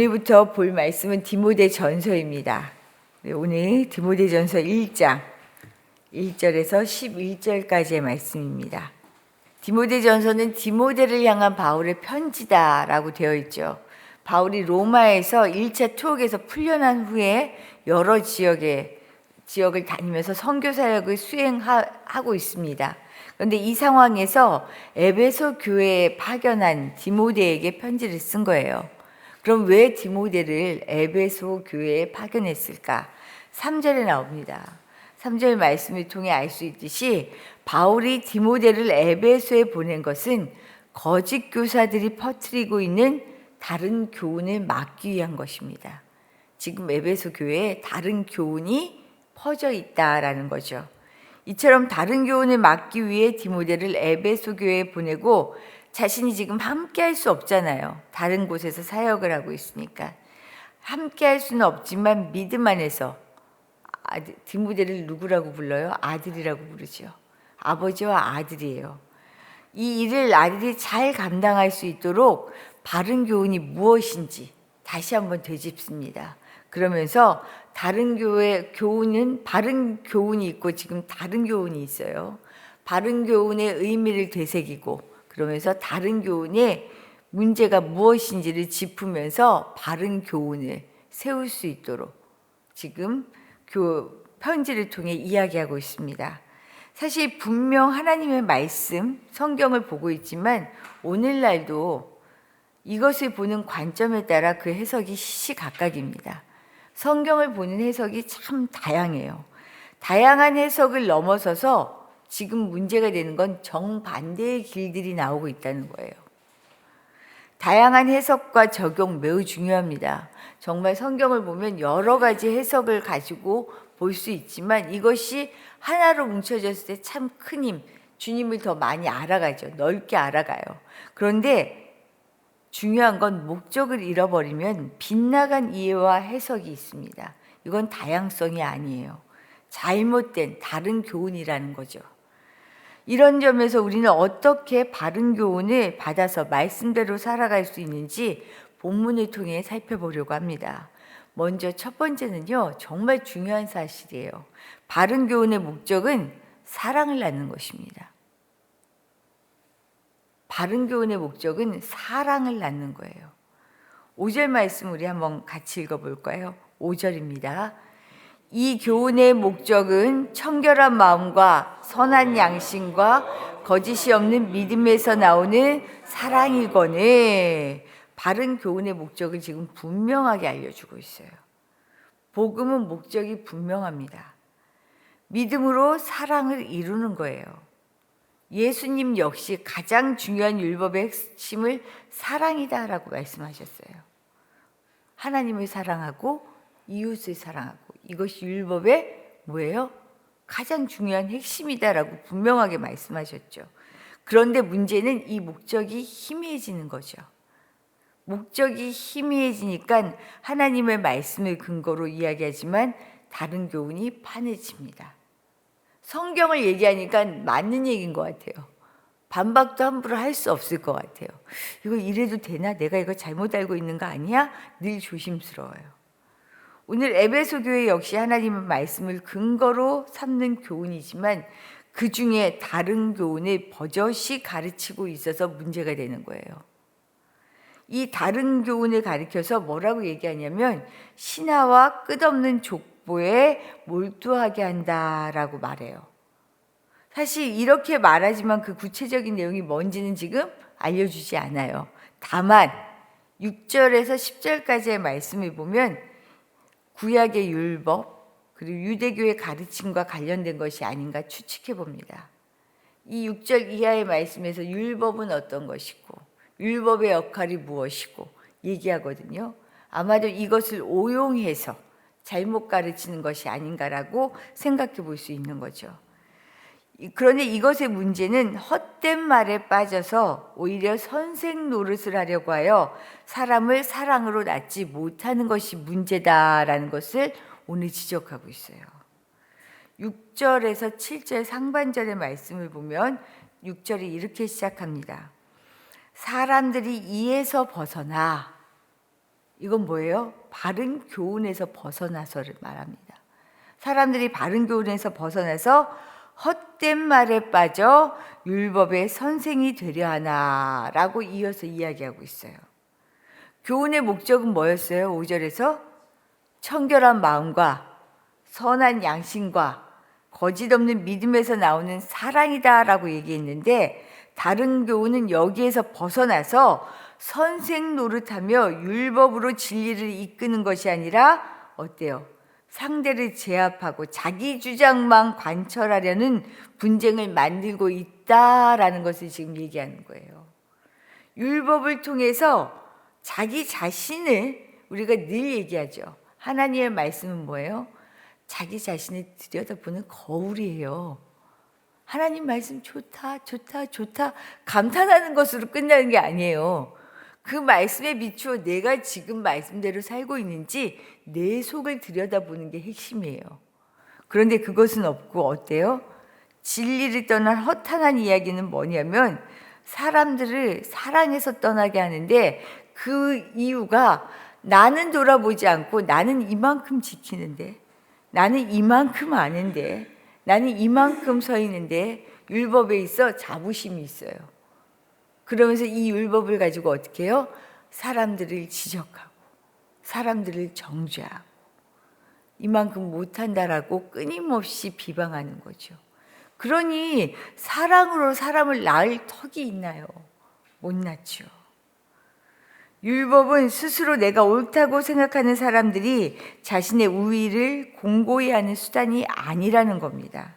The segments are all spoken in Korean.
오늘부터 볼 말씀은 디모데 전서입니다. 네, 오늘 디모데 전서 1장 1절에서 11절까지의 말씀입니다. 디모데 전서는 디모데를 향한 바울의 편지다라고 되어 있죠. 바울이 로마에서 1차 투옥에서 풀려난 후에 여러 지역에 지역을 다니면서 선교 사역을 수행하고 있습니다. 그런데 이 상황에서 에베소 교회에 파견한 디모데에게 편지를 쓴 거예요. 그럼 왜 디모데를 에베소 교회에 파견했을까? 3절에 나옵니다. 3절 말씀을 통해 알 수 있듯이 바울이 디모데를 에베소에 보낸 것은 거짓 교사들이 퍼뜨리고 있는 다른 교훈을 막기 위한 것입니다. 지금 에베소 교회에 다른 교훈이 퍼져 있다라는 거죠. 이처럼 다른 교훈을 막기 위해 디모데를 에베소 교회에 보내고 자신이 지금 함께 할 수 없잖아요. 다른 곳에서 사역을 하고 있으니까. 함께 할 수는 없지만 믿음 안에서 아들, 디모데를 누구라고 불러요? 아들이라고 부르죠. 아버지와 아들이에요. 이 일을 아들이 잘 감당할 수 있도록 바른 교훈이 무엇인지 다시 한번 되짚습니다. 그러면서 다른 교회 교훈은 바른 교훈이 있고 지금 다른 교훈이 있어요. 바른 교훈의 의미를 되새기고 그러면서 다른 교훈의 문제가 무엇인지를 짚으면서 바른 교훈을 세울 수 있도록 지금 교 편지를 통해 이야기하고 있습니다. 사실 분명 하나님의 말씀, 성경을 보고 있지만 오늘날도 이것을 보는 관점에 따라 그 해석이 시시각각입니다. 성경을 보는 해석이 참 다양해요. 다양한 해석을 넘어서서 지금 문제가 되는 건 정반대의 길들이 나오고 있다는 거예요. 다양한 해석과 적용 매우 중요합니다. 정말 성경을 보면 여러 가지 해석을 가지고 볼 수 있지만 이것이 하나로 뭉쳐졌을 때 참 큰 힘, 주님을 더 많이 알아가죠. 넓게 알아가요. 그런데 중요한 건 목적을 잃어버리면 빗나간 이해와 해석이 있습니다. 이건 다양성이 아니에요. 잘못된 다른 교훈이라는 거죠. 이런 점에서 우리는 어떻게 바른 교훈을 받아서 말씀대로 살아갈 수 있는지 본문을 통해 살펴보려고 합니다. 먼저 첫 번째는요, 정말 중요한 사실이에요. 바른 교훈의 목적은 사랑을 낳는 것입니다. 바른 교훈의 목적은 사랑을 낳는 거예요. 5절 말씀 우리 한번 같이 읽어볼까요? 5절입니다. 이 교훈의 목적은 청결한 마음과 선한 양심과 거짓이 없는 믿음에서 나오는 사랑이거늘 바른 교훈의 목적을 지금 분명하게 알려주고 있어요. 복음은 목적이 분명합니다. 믿음으로 사랑을 이루는 거예요. 예수님 역시 가장 중요한 율법의 핵심을 사랑이다라고 말씀하셨어요. 하나님을 사랑하고 이웃을 사랑하고 이것이 율법의 뭐예요? 가장 중요한 핵심이다라고 분명하게 말씀하셨죠. 그런데 문제는 이 목적이 희미해지는 거죠. 목적이 희미해지니까 하나님의 말씀을 근거로 이야기하지만 다른 교훈이 판해집니다. 성경을 얘기하니까 맞는 얘기인 것 같아요. 반박도 함부로 할 수 없을 것 같아요. 이거 이래도 되나? 내가 이거 잘못 알고 있는 거 아니야? 늘 조심스러워요. 오늘 에베소 교회 역시 하나님의 말씀을 근거로 삼는 교훈이지만 그 중에 다른 교훈을 버젓이 가르치고 있어서 문제가 되는 거예요. 이 다른 교훈을 가리켜서 뭐라고 얘기하냐면 신하와 끝없는 족보에 몰두하게 한다라고 말해요. 사실 이렇게 말하지만 그 구체적인 내용이 뭔지는 지금 알려주지 않아요. 다만 6절에서 10절까지의 말씀을 보면 구약의 율법 그리고 유대교의 가르침과 관련된 것이 아닌가 추측해 봅니다. 이 6절 이하의 말씀에서 율법은 어떤 것이고 율법의 역할이 무엇이고 얘기하거든요. 아마도 이것을 오용해서 잘못 가르치는 것이 아닌가라고 생각해 볼 수 있는 거죠. 그런데 이것의 문제는 헛된 말에 빠져서 오히려 선생 노릇을 하려고 하여 사람을 사랑으로 낳지 못하는 것이 문제다라는 것을 오늘 지적하고 있어요. 6절에서 7절 상반절의 말씀을 보면 6절이 이렇게 시작합니다. 사람들이 이에서 벗어나 이건 뭐예요? 바른 교훈에서 벗어나서를 말합니다. 사람들이 바른 교훈에서 벗어나서 헛된 말에 빠져 율법의 선생이 되려 하나라고 이어서 이야기하고 있어요. 교훈의 목적은 뭐였어요? 5절에서 청결한 마음과 선한 양심과 거짓 없는 믿음에서 나오는 사랑이다라고 얘기했는데 다른 교훈은 여기에서 벗어나서 선생 노릇하며 율법으로 진리를 이끄는 것이 아니라 어때요? 상대를 제압하고 자기 주장만 관철하려는 분쟁을 만들고 있다라는 것을 지금 얘기하는 거예요. 율법을 통해서 자기 자신을 우리가 늘 얘기하죠. 하나님의 말씀은 뭐예요? 자기 자신을 들여다보는 거울이에요. 하나님 말씀 좋다, 좋다, 좋다 감탄하는 것으로 끝나는 게 아니에요. 그 말씀에 비추어 내가 지금 말씀대로 살고 있는지 내 속을 들여다보는 게 핵심이에요. 그런데 그것은 없고 어때요? 진리를 떠난 허탄한 이야기는 뭐냐면 사람들을 사랑해서 떠나게 하는데 그 이유가 나는 돌아보지 않고 나는 이만큼 지키는데 나는 이만큼 아는데 나는 이만큼 서 있는데 율법에 있어 자부심이 있어요. 그러면서 이 율법을 가지고 어떻게 해요? 사람들을 지적하고 사람들을 정죄하고 이만큼 못한다라고 끊임없이 비방하는 거죠. 그러니 사랑으로 사람을 낳을 턱이 있나요? 못 낳죠. 율법은 스스로 내가 옳다고 생각하는 사람들이 자신의 우위를 공고히 하는 수단이 아니라는 겁니다.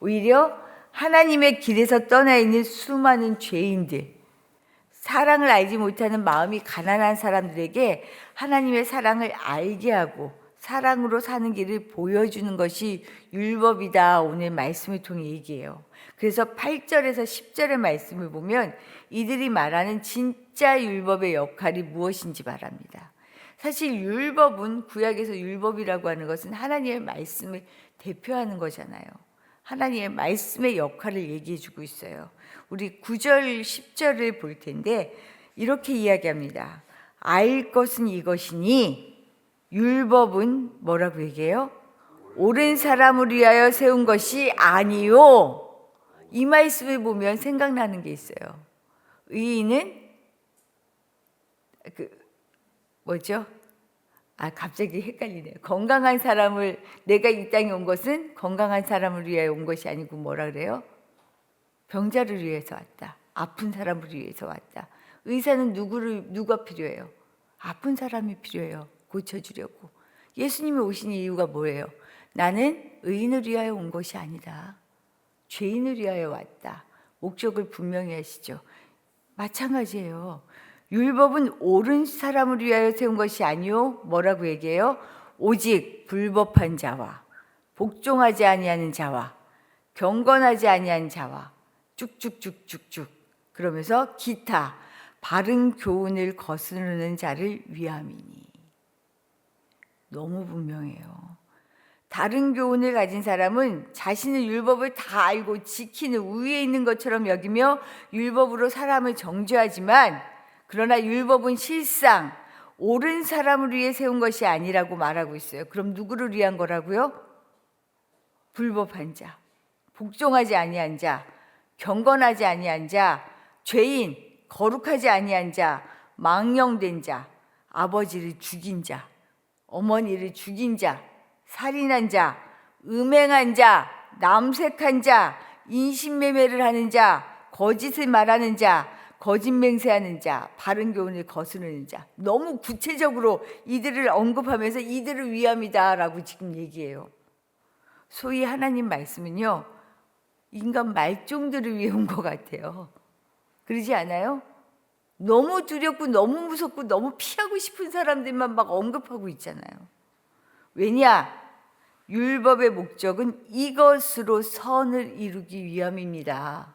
오히려 하나님의 길에서 떠나 있는 수많은 죄인들, 사랑을 알지 못하는 마음이 가난한 사람들에게 하나님의 사랑을 알게 하고 사랑으로 사는 길을 보여주는 것이 율법이다. 오늘 말씀을 통해 얘기해요. 그래서 8절에서 10절의 말씀을 보면 이들이 말하는 진짜 율법의 역할이 무엇인지 말합니다. 사실 율법은 구약에서 율법이라고 하는 것은 하나님의 말씀을 대표하는 거잖아요. 하나님의 말씀의 역할을 얘기해 주고 있어요. 우리 9절, 10절을 볼 텐데 이렇게 이야기합니다. 알 것은 이것이니 율법은 뭐라고 얘기해요? 옳은 사람을 위하여 세운 것이 아니요. 이 말씀을 보면 생각나는 게 있어요. 의인은 그 뭐죠? 아 갑자기 헷갈리네요. 건강한 사람을 내가 이 땅에 온 것은 건강한 사람을 위하여 온 것이 아니고 뭐라 그래요? 병자를 위해서 왔다. 아픈 사람을 위해서 왔다. 의사는 누구를 누가 필요해요? 아픈 사람이 필요해요. 고쳐주려고. 예수님이 오신 이유가 뭐예요? 나는 의인을 위하여 온 것이 아니다. 죄인을 위하여 왔다. 목적을 분명히 하시죠. 마찬가지예요. 율법은 옳은 사람을 위하여 세운 것이 아니요. 뭐라고 얘기해요? 오직 불법한 자와 복종하지 아니하는 자와 경건하지 아니한 자와 쭉쭉쭉쭉쭉 그러면서 기타 바른 교훈을 거스르는 자를 위함이니 너무 분명해요. 다른 교훈을 가진 사람은 자신의 율법을 다 알고 지키는 우위에 있는 것처럼 여기며 율법으로 사람을 정죄하지만 그러나 율법은 실상 옳은 사람을 위해 세운 것이 아니라고 말하고 있어요. 그럼 누구를 위한 거라고요? 불법한 자, 복종하지 아니한 자, 경건하지 아니한 자, 죄인, 거룩하지 아니한 자, 망령된 자, 아버지를 죽인 자, 어머니를 죽인 자, 살인한 자, 음행한 자, 남색한 자, 인신매매를 하는 자, 거짓을 말하는 자, 거짓 맹세하는 자, 바른 교훈을 거스르는 자. 너무 구체적으로 이들을 언급하면서 이들을 위함이다라고 지금 얘기해요. 소위 하나님 말씀은요, 인간 말종들을 위해 온 것 같아요. 그러지 않아요? 너무 두렵고 너무 무섭고 너무 피하고 싶은 사람들만 막 언급하고 있잖아요. 왜냐? 율법의 목적은 이것으로 선을 이루기 위함입니다.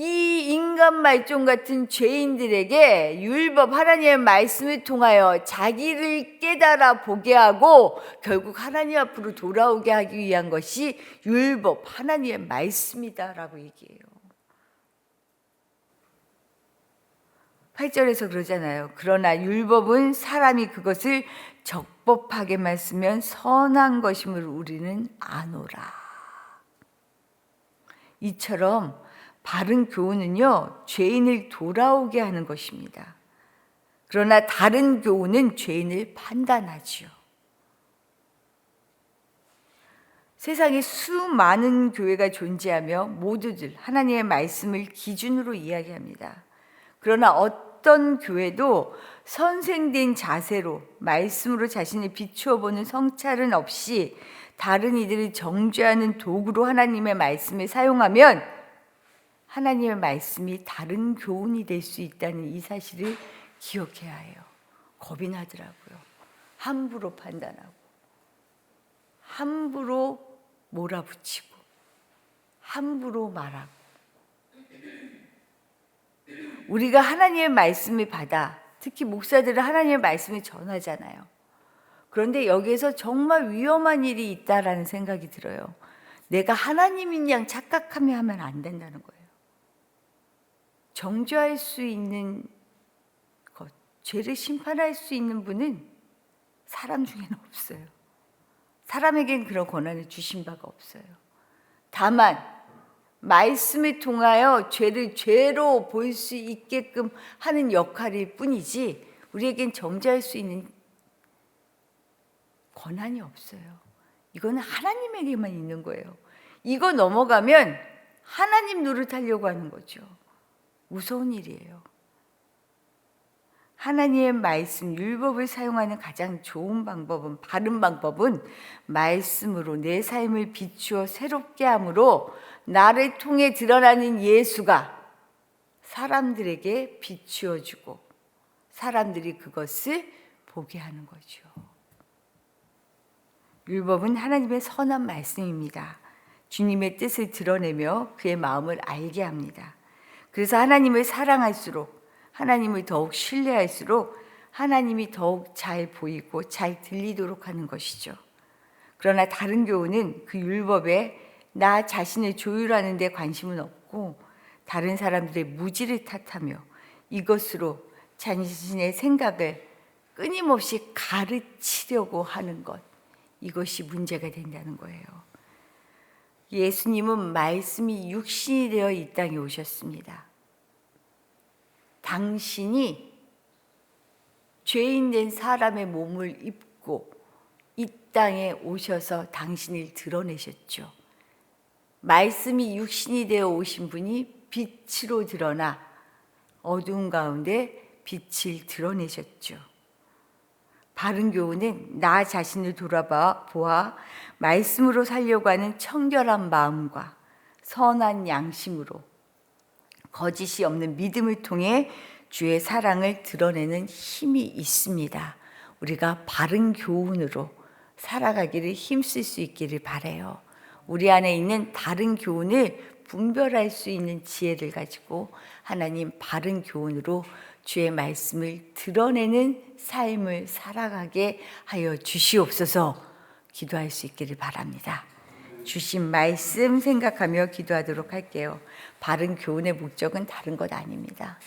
이 인간 말종 같은 죄인들에게 율법 하나님의 말씀을 통하여 자기를 깨달아 보게 하고 결국 하나님 앞으로 돌아오게 하기 위한 것이 율법 하나님의 말씀이다라고 얘기해요. 8절에서 그러잖아요. 그러나 율법은 사람이 그것을 적법하게만 쓰면 선한 것임을 우리는 아노라. 이처럼 바른 교훈은요, 죄인을 돌아오게 하는 것입니다. 그러나 다른 교훈은 죄인을 판단하지요. 세상에 수많은 교회가 존재하며 모두들 하나님의 말씀을 기준으로 이야기합니다. 그러나 어떤 교회도 선생된 자세로 말씀으로 자신을 비추어 보는 성찰은 없이 다른 이들을 정죄하는 도구로 하나님의 말씀을 사용하면 하나님의 말씀이 다른 교훈이 될 수 있다는 이 사실을 기억해야 해요. 겁이 나더라고요. 함부로 판단하고, 함부로 몰아붙이고, 함부로 말하고. 우리가 하나님의 말씀을 받아, 특히 목사들은 하나님의 말씀을 전하잖아요. 그런데 여기에서 정말 위험한 일이 있다라는 생각이 들어요. 내가 하나님인 양 착각하며 하면 안 된다는 거예요. 정죄할 수 있는 것, 죄를 심판할 수 있는 분은 사람 중에는 없어요. 사람에겐 그런 권한을 주신 바가 없어요. 다만 말씀을 통하여 죄를 죄로 볼 수 있게끔 하는 역할일 뿐이지 우리에겐 정죄할 수 있는 권한이 없어요. 이거는 하나님에게만 있는 거예요. 이거 넘어가면 하나님 노릇하려고 하는 거죠. 무서운 일이에요. 하나님의 말씀, 율법을 사용하는 가장 좋은 방법은, 바른 방법은 말씀으로 내 삶을 비추어 새롭게 함으로 나를 통해 드러나는 예수가 사람들에게 비추어주고 사람들이 그것을 보게 하는 거죠. 율법은 하나님의 선한 말씀입니다. 주님의 뜻을 드러내며 그의 마음을 알게 합니다. 그래서 하나님을 사랑할수록 하나님을 더욱 신뢰할수록 하나님이 더욱 잘 보이고 잘 들리도록 하는 것이죠. 그러나 다른 교훈은 그 율법에 나 자신을 조율하는 데 관심은 없고 다른 사람들의 무지를 탓하며 이것으로 자신의 생각을 끊임없이 가르치려고 하는 것. 이것이 문제가 된다는 거예요. 예수님은 말씀이 육신이 되어 이 땅에 오셨습니다. 당신이 죄인 된 사람의 몸을 입고 이 땅에 오셔서 당신을 드러내셨죠. 말씀이 육신이 되어 오신 분이 빛으로 드러나 어두운 가운데 빛을 드러내셨죠. 바른 교훈은 나 자신을 돌아봐 보아 말씀으로 살려고 하는 청결한 마음과 선한 양심으로 거짓이 없는 믿음을 통해 주의 사랑을 드러내는 힘이 있습니다. 우리가 바른 교훈으로 살아가기를 힘쓸 수 있기를 바래요. 우리 안에 있는 다른 교훈을 분별할 수 있는 지혜를 가지고 하나님 바른 교훈으로 주의 말씀을 드러내는 삶을 살아가게 하여 주시옵소서 기도할 수 있기를 바랍니다. 주신 말씀 생각하며 기도하도록 할게요. 바른 교훈의 목적은 다른 것 아닙니다.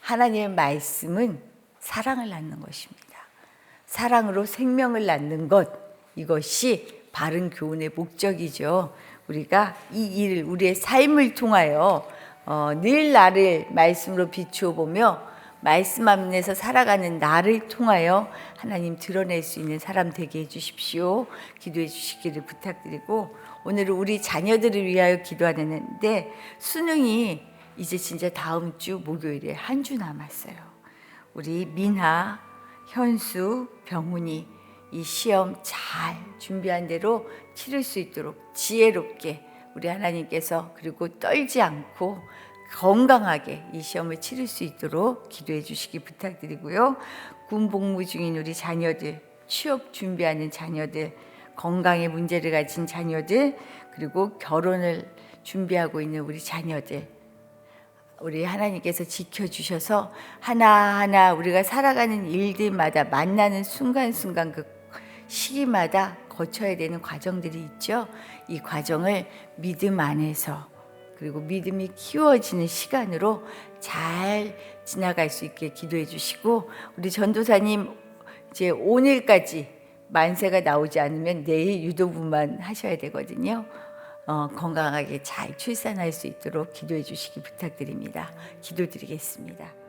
하나님의 말씀은 사랑을 낳는 것입니다. 사랑으로 생명을 낳는 것, 이것이 바른 교훈의 목적이죠. 우리가 이 일을 우리의 삶을 통하여 어, 늘 나를 말씀으로 비추어 보며 말씀 안에서 살아가는 나를 통하여 하나님 드러낼 수 있는 사람 되게 해주십시오. 기도해 주시기를 부탁드리고 오늘은 우리 자녀들을 위하여 기도하는데 수능이 이제 진짜 다음 주 목요일에 한 주 남았어요. 우리 민하, 현수, 병훈이 이 시험 잘 준비한 대로 치를 수 있도록 지혜롭게 우리 하나님께서 그리고 떨지 않고 건강하게 이 시험을 치를 수 있도록 기도해 주시기 부탁드리고요. 군 복무 중인 우리 자녀들, 취업 준비하는 자녀들, 건강에 문제를 가진 자녀들, 그리고 결혼을 준비하고 있는 우리 자녀들, 우리 하나님께서 지켜주셔서 하나하나 우리가 살아가는 일들마다 만나는 순간순간 그 시기마다 거쳐야 되는 과정들이 있죠. 이 과정을 믿음 안에서 그리고 믿음이 키워지는 시간으로 잘 지나갈 수 있게 기도해 주시고 우리 전도사님 이제 오늘까지 만세가 나오지 않으면 내일 유도부만 하셔야 되거든요. 어, 건강하게 잘 출산할 수 있도록 기도해 주시기 부탁드립니다. 기도드리겠습니다.